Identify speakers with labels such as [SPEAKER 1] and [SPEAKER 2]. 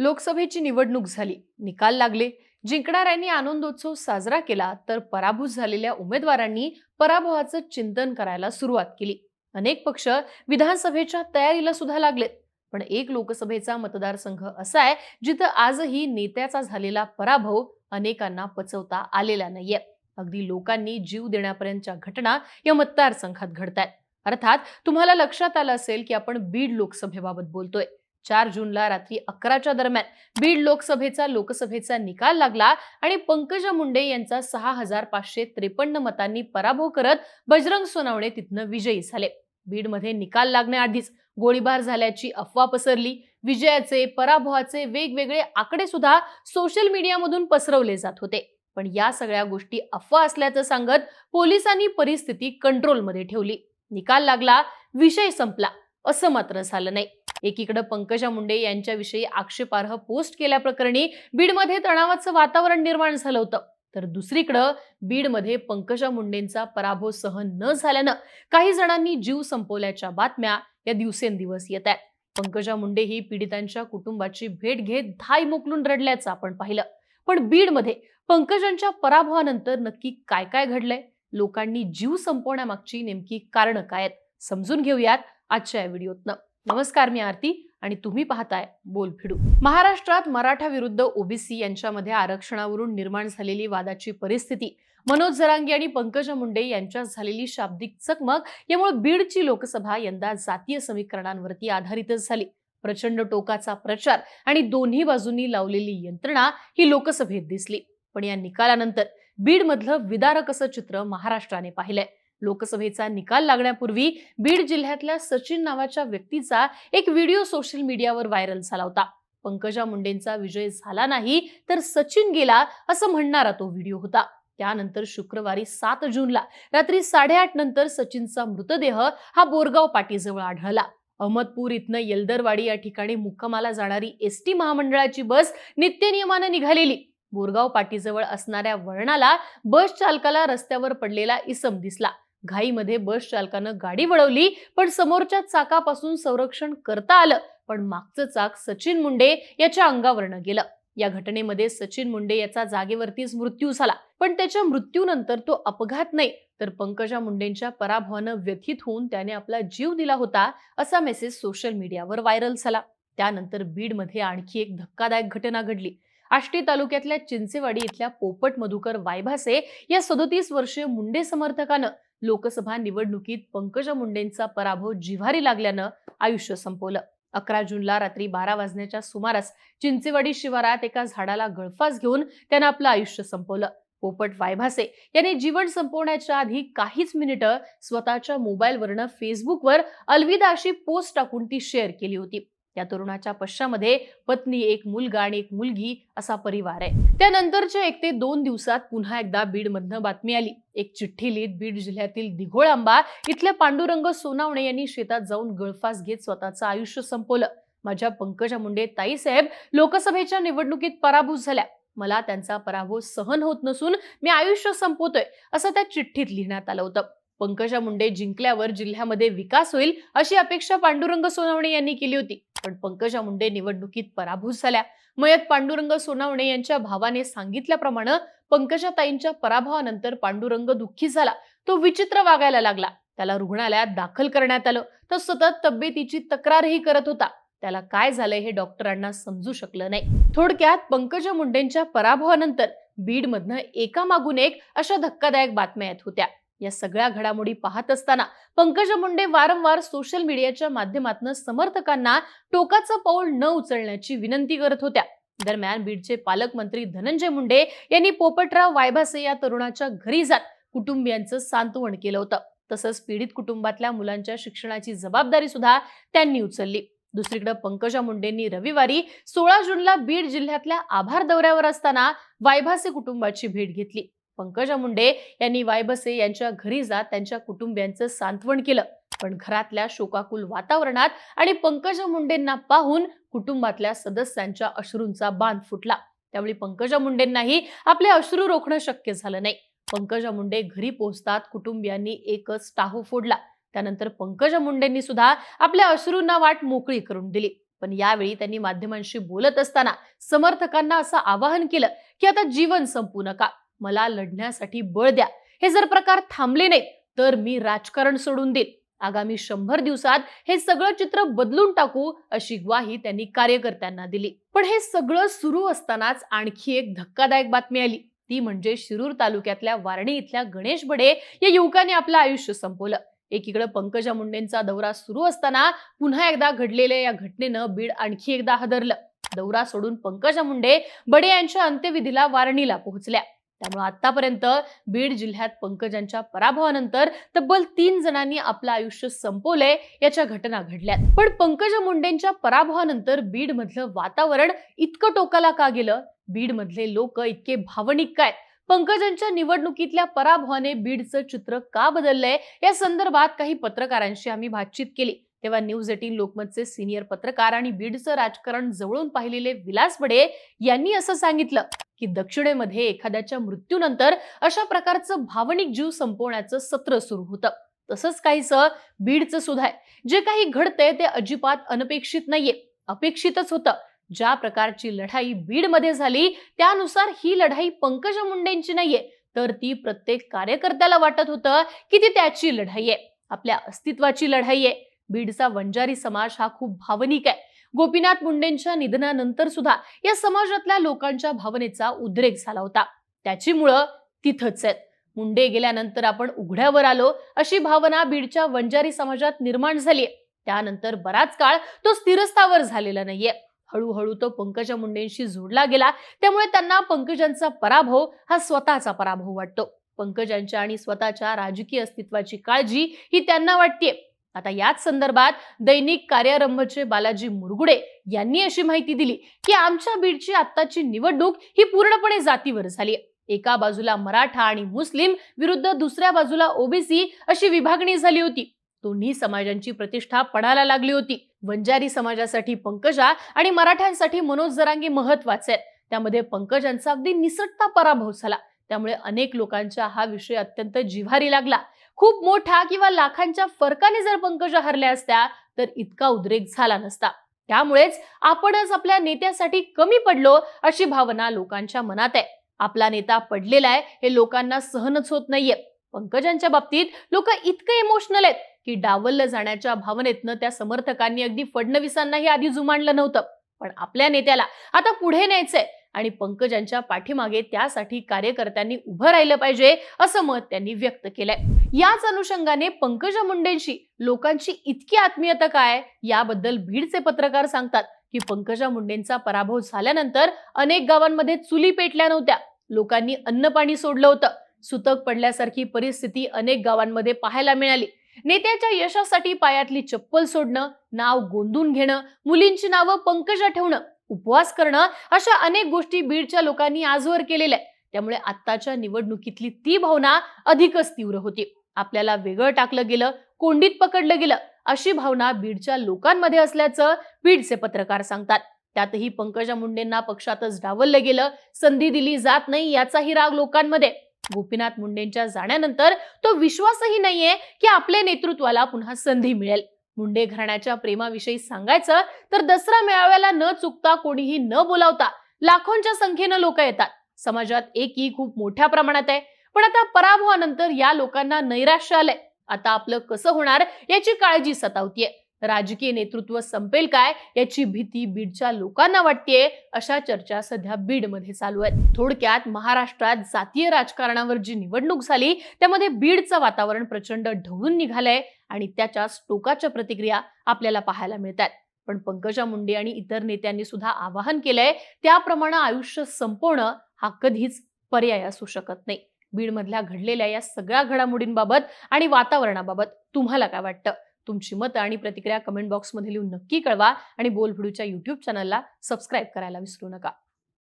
[SPEAKER 1] लोकसभेची निवडणूक झाली. निकाल लागले. जिंकणाऱ्यांनी आनंदोत्सव साजरा केला तर पराभूत झालेल्या उमेदवारांनी पराभवाचं चिंतन करायला सुरुवात केली. अनेक पक्ष विधानसभेच्या तयारीला सुद्धा लागलेत. पण एक लोकसभेचा मतदारसंघ असा आहे जिथं आजही नेत्याचा झालेला पराभव अनेकांना पचवता आलेला नाहीये. अगदी लोकांनी जीव देण्यापर्यंतच्या घटना या मतदारसंघात घडतायत. अर्थात तुम्हाला लक्षात आलं असेल की आपण बीड लोकसभेबाबत बोलतोय. चार जूनला रात्री अकराच्या दरम्यान बीड लोकसभेचा लोकसभेचा निकाल लागला आणि पंकजा मुंडे यांचा सहा हजार पाचशे त्रेपन्न मतांनी पराभव करत बजरंग सोनवणे तिथनं विजयी झाले. बीडमध्ये निकाल लागण्याआधीच गोळीबार झाल्याची अफवा पसरली. विजयाचे पराभवाचे वेगवेगळे आकडे सुद्धा सोशल मीडियामधून पसरवले जात होते. पण या सगळ्या गोष्टी अफवा असल्याचं सांगत पोलिसांनी परिस्थिती कंट्रोलमध्ये ठेवली. निकाल लागला विषय संपला. असं मात्र झालं नाही. एकीकडे पंकजा मुंडे यांच्याविषयी आक्षेपार्ह पोस्ट केल्याप्रकरणी बीडमध्ये तणावाचं वातावरण निर्माण झालं होतं. तर दुसरीकडं बीडमध्ये पंकजा मुंडेंचा पराभव सहन न झाल्यानं काही जणांनी जीव संपवल्याच्या बातम्या या दिवसेंदिवस येत आहेत. पंकजा मुंडे ही पीडितांच्या कुटुंबाची भेट घेत धाय मोकलून रडल्याचं आपण पाहिलं. पण बीडमध्ये पंकजांच्या पराभवानंतर नक्की काय काय घडलंय? लोकांनी जीव संपवण्यामागची नेमकी कारणं काय आहेत? समजून घेऊयात आजच्या या व्हिडिओतनं. नमस्कार मी आरती आणि तुम्ही पाहताय बोलफिडू महाराष्ट्रात मराठा विरुद्ध ओबीसी यांच्यामध्ये आरक्षणावरून निर्माण झालेली वादाची परिस्थिती मनोज जरांगे आणि पंकजा मुंडे यांच्यात झालेली शाब्दिक चकमक यामुळे बीडची लोकसभा यंदा जातीय समीकरणांवरती आधारितच झाली. प्रचंड टोकाचा प्रचार आणि दोन्ही बाजूंनी लावलेली यंत्रणा ही लोकसभेत दिसली. पण या निकालानंतर बीडमधलं विदारक असं चित्र महाराष्ट्राने पाहिलंय. लोकसभेचा निकाल लागण्यापूर्वी बीड जिल्ह्यातल्या सचिन नावाच्या व्यक्तीचा एक व्हिडिओ सोशल मीडियावर व्हायरल झाला होता. पंकजा मुंडेंचा विजय झाला नाही तर सचिन गेला असं म्हणणारा तो व्हिडिओ होता. त्यानंतर शुक्रवारी सात जूनला रात्री साडेआठ नंतर सचिनचा मृतदेह हा बोरगाव पाटीजवळ आढळला. अहमदपूर इथनं येलदरवाडी या ठिकाणी मुक्कामाला जाणारी एस टी महामंडळाची बस नित्यनियमानं निघालेली. बोरगाव पाटीजवळ असणाऱ्या वळणाला बस चालकाला रस्त्यावर पडलेला इसम दिसला. घाईमध्ये बस चालकानं गाडी वळवली पण समोरच्या चाकापासून संरक्षण करता आलं. पण मागचं चाक सचिन मुंडे याच्या अंगावरनं गेलं. या घटनेमध्ये सचिन मुंडे याचा जागेवरतीच मृत्यू झाला. पण त्याच्या मृत्यूनंतर तो अपघात नाही. तर पंकजा मुंडेंच्या पराभवानं व्यथित होऊन त्याने आपला जीव दिला होता असा मेसेज सोशल मीडियावर व्हायरल झाला. त्यानंतर बीडमध्ये आणखी एक धक्कादायक घटना घडली. आष्टी तालुक्यातल्या चिंचेवाडी इथल्या पोपट मधुकर वायभासे या सदोतीस वर्षीय मुंडे समर्थकानं लोकसभा निवडणुकीत पंकजा मुंडेंचा पराभव जिव्हारी लागल्यानं आयुष्य संपवलं. अकरा जूनला रात्री बारा वाजण्याच्या सुमारास चिंचेवाडी शिवारात एका झाडाला गळफास घेऊन त्यानं आपलं आयुष्य संपवलं. पोपट वायभासे याने जीवन संपवण्याच्या आधी काहीच मिनिटं स्वतःच्या मोबाईलवरनं फेसबुकवर अलविदा अशी पोस्ट टाकून ती शेअर केली होती. या तरुणाच्या पश्चामध्ये पत्नी एक मुलगा आणि एक मुलगी असा परिवार आहे. त्यानंतरच्या एक ते दोन दिवसात पुन्हा एकदा बीडमधनं बातमी आली. एक चिठ्ठी लिहित बीड जिल्ह्यातील दिघोळ आंबा इथल्या पांडुरंग सोनावणे यांनी शेतात जाऊन गळफास घेत स्वतःचं आयुष्य संपवलं. माझ्या पंकजा मुंडे ताईसाहेब लोकसभेच्या निवडणुकीत पराभूत झाल्या. मला त्यांचा पराभव सहन होत नसून मी आयुष्य संपवतोय असं त्या चिठ्ठीत लिहिण्यात आलं होतं. पंकजा मुंडे जिंकल्यावर जिल्ह्यामध्ये विकास होईल अशी अपेक्षा पांडुरंग सोनावणे यांनी केली होती. पण पंकजा मुंडे निवडणुकीत पराभूत झाल्या. मयत पांडुरंग सोनावणे यांच्या भावाने सांगितल्याप्रमाणे पंकजाताईंच्या पराभवानंतर पांडुरंग दुःखी झाला. तो विचित्र वागायला लागला. त्याला रुग्णालयात दाखल करण्यात आलं. तर सतत तब्येतीची तक्रारही करत होता. त्याला काय झालंय हे डॉक्टरांना समजू शकलं नाही. थोडक्यात पंकजा मुंडेंच्या पराभवानंतर बीडमधनं एकामागून एक अशा धक्कादायक बातम्या येत होत्या. या सगळ्या घडामोडी पाहत असताना पंकजा मुंडे वारंवार सोशल मीडियाच्या माध्यमातून समर्थकांना टोकाचं पाऊल न उचलण्याची विनंती करत होत्या. दरम्यान बीडचे पालकमंत्री धनंजय मुंडे यांनी पोपटराव वायभासे या तरुणाच्या घरी जात कुटुंबियांचं सांत्वन केलं होतं. तसंच पीडित कुटुंबातल्या मुलांच्या शिक्षणाची जबाबदारी सुद्धा त्यांनी उचलली. दुसरीकडे पंकजा मुंडेंनी रविवारी सोळा जूनला बीड जिल्ह्यातल्या आभार दौऱ्यावर असताना वायभासे कुटुंबाची भेट घेतली. पंकजा मुंडे यांनी वायबसे यांच्या घरी जात त्यांच्या कुटुंबियांचं सांत्वन केलं. पण घरातल्या शोकाकुल वातावरणात आणि पंकजा मुंडेंना पाहून कुटुंबातल्या सदस्यांच्या अश्रूंचा बांध फुटला. त्यावेळी पंकजा मुंडेंनाही आपले अश्रू रोखणं शक्य झालं नाही. पंकजा मुंडे घरी पोहोचतात कुटुंबियांनी एकच टाहू फोडला. त्यानंतर पंकजा मुंडेंनी सुद्धा आपल्या अश्रूंना वाट मोकळी करून दिली. पण यावेळी त्यांनी माध्यमांशी बोलत असताना समर्थकांना असं आवाहन केलं की आता जीवन संपू नका. मला लढण्यासाठी बळ द्या. हे जर प्रकार थांबले नाही तर मी राजकारण सोडून देईन. आगामी शंभर दिवसात हे सगळं चित्र बदलून टाकू अशी ग्वाही त्यांनी कार्यकर्त्यांना दिली. पण हे सगळं सुरू असतानाच आणखी एक धक्कादायक बातमी आली. ती म्हणजे शिरूर तालुक्यातल्या वारणी इथल्या गणेश बडे या युवकाने आपलं आयुष्य संपवलं. एकीकडे पंकजा मुंडेंचा दौरा सुरू असताना पुन्हा एकदा घडलेल्या या घटनेनं बीड आणखी एकदा हादरलं. दौरा सोडून पंकजा मुंडे बडे यांच्या अंत्यविधीला वारणीला पोहोचल्या. त्यामुळे आतापर्यंत बीड जिल्ह्यात पंकजांच्या पराभवानंतर तब्बल तीन जणांनी आपलं आयुष्य संपवलंय याच्या घटना घडल्यात. पण पंकजा मुंडेंच्या पराभवानंतर बीड मधलं वातावरण इतकं टोकाला का गेलं? बीड मधले लोक इतके भावनिक काय? पंकजांच्या निवडणुकीतल्या पराभवाने बीडचं चित्र का बदललंय? या संदर्भात काही पत्रकारांशी आम्ही बातचीत केली. तेव्हा न्यूज एटीन लोकमतचे सिनियर पत्रकार आणि बीडचं राजकारण जवळून पाहिलेले विलास बडे यांनी असं सांगितलं की दक्षिणेमध्ये एखाद्याच्या मृत्यूनंतर अशा प्रकारचं भावनिक जीव संपवण्याचं सत्र सुरू होतं. तसंच काहीसं बीडचं सुद्धा आहे. जे काही घडतंय ते अजिबात अनपेक्षित नाहीये. अपेक्षितच होतं. ज्या प्रकारची लढाई बीडमध्ये झाली त्यानुसार ही लढाई पंकजा मुंडेंची नाहीये. तर ती प्रत्येक कार्यकर्त्याला वाटत होतं की ती त्याची लढाई आहे. आपल्या अस्तित्वाची लढाई आहे. बीडचा वंजारी समाज हा खूप भावनिक आहे. गोपीनाथ मुंडेंच्या निधनानंतर सुद्धा या समाजातल्या लोकांच्या भावनेचा उद्रेक झाला होता. त्याची मुळं तिथंच आहेत. मुंडे गेल्यानंतर आपण उघड्यावर आलो अशी भावना बीडच्या वंजारी समाजात निर्माण झाली त्यानंतर बराच काळ तो स्थिरस्थावर झालेला नाहीये. हळूहळू तो पंकजा मुंडेंशी जोडला गेला. त्यामुळे त्यांना पंकजांचा पराभव हा स्वतःचा पराभव वाटतो. पंकजांच्या आणि स्वतःच्या राजकीय अस्तित्वाची काळजी ही त्यांना वाटते आता याच संदर्भात दैनिक कार्यारंभचे बालाजी मुरगुडे यांनी अशी माहिती दिली की आमच्या बीडची आत्ताची निवडणूक ही पूर्णपणे जातीवर झाली एका बाजूला मराठा आणि मुस्लिम विरुद्ध दुसऱ्या बाजूला ओबीसी अशी विभागणी झाली होती. दोन्ही समाजांची प्रतिष्ठा पडायला लागली होती. वंजारी समाजासाठी पंकजा आणि मराठ्यांसाठी मनोज जरांगे महत्त्वाचे आहेत. त्यामध्ये पंकजांचा अगदी निसटता पराभव झाला. त्यामुळे अनेक लोकांचा हा विषय अत्यंत जिव्हारी लागला. खूप मोठा किंवा लाखांच्या फरकाने जर पंकजा हरल्या असत्या तर इतका उद्रेक झाला नसता. त्यामुळेच आपणच आपल्या नेत्यासाठी कमी पडलो अशी भावना लोकांच्या मनात आहे. आपला नेता पडलेला आहे हे लोकांना सहनच होत नाहीये. पंकजांच्या बाबतीत लोक इतके इमोशनल आहेत की डावललं जाण्याच्या भावनेतनं त्या समर्थकांनी अगदी फडणवीसांनाही आधी जुमानलं नव्हतं. पण आपल्या नेत्याला आता पुढे न्यायचंय. आणि पंकजांच्या पाठीमागे त्यासाठी कार्यकर्त्यांनी उभं राहिलं पाहिजे असं मत त्यांनी व्यक्त केलंय. याच अनुषंगाने पंकजा मुंडेंशी लोकांची इतकी आत्मीयता काय? याबद्दल भीडचे पत्रकार सांगतात की पंकजा मुंडेंचा पराभव झाल्यानंतर अनेक गावांमध्ये चुली पेटल्या नव्हत्या. लोकांनी अन्न पाणी सोडलं होतं. सुतक पडल्यासारखी परिस्थिती अनेक गावांमध्ये पाहायला मिळाली. नेत्याच्या यशासाठी पायातली चप्पल सोडणं नाव गोंदून घेणं मुलींची नावं पंकजा ठेवणं उपवास करणं अशा अनेक गोष्टी बीडच्या लोकांनी आजवर केलेल्या आहेत. त्यामुळे आत्ताच्या निवडणुकीतली ती भावना अधिकच तीव्र होती. आपल्याला वेगळं टाकलं गेलं कोंडीत पकडलं गेलं अशी भावना बीडच्या लोकांमध्ये असल्याचं बीडचे पत्रकार सांगतात. त्यातही पंकजा मुंडेंना पक्षातच डावललं गेलं संधी दिली जात नाही याचाही राग लोकांमध्ये. गोपीनाथ मुंडेंच्या जाण्यानंतर तो विश्वासही नाहीये की आपल्या नेतृत्वाला पुन्हा संधी मिळेल. मुंडे घराण्याच्या प्रेमाविषयी सांगायचं तर दसरा मेळाव्याला न चुकता कोणीही न बोलावता लाखोंच्या संख्येनं लोक येतात. समाजात एकी खूप मोठ्या प्रमाणात आहे. पण आता पराभवानंतर या लोकांना नैराश्य आलंय. आता आपलं कसं होणार याची काळजी सतावतीये. राजकीय नेतृत्व संपेल काय याची भीती बीडच्या लोकांना वाटतेय अशा चर्चा सध्या बीडमध्ये चालू आहेत. थोडक्यात महाराष्ट्रात जातीय राजकारणावर जी निवडणूक झाली त्यामध्ये बीडचं वातावरण प्रचंड ढवळून निघालंय. आणि त्याच्या टोकाच्या प्रतिक्रिया आपल्याला पाहायला मिळतात पण पंकजा मुंडे आणि इतर नेत्यांनी सुद्धा आवाहन केलंय त्याप्रमाणे आयुष्य संपवणं हा कधीच पर्याय असू शकत नाही. बीडमधल्या घडलेल्या या सगळ्या घडामोडींबाबत आणि वातावरणाबाबत तुम्हाला काय वाटतं? तुमची मतं आणि प्रतिक्रिया कमेंट बॉक्समध्ये लिहून नक्की कळवा आणि बोलभिडूच्या युट्यूब चॅनलला सबस्क्राईब करायला विसरू नका.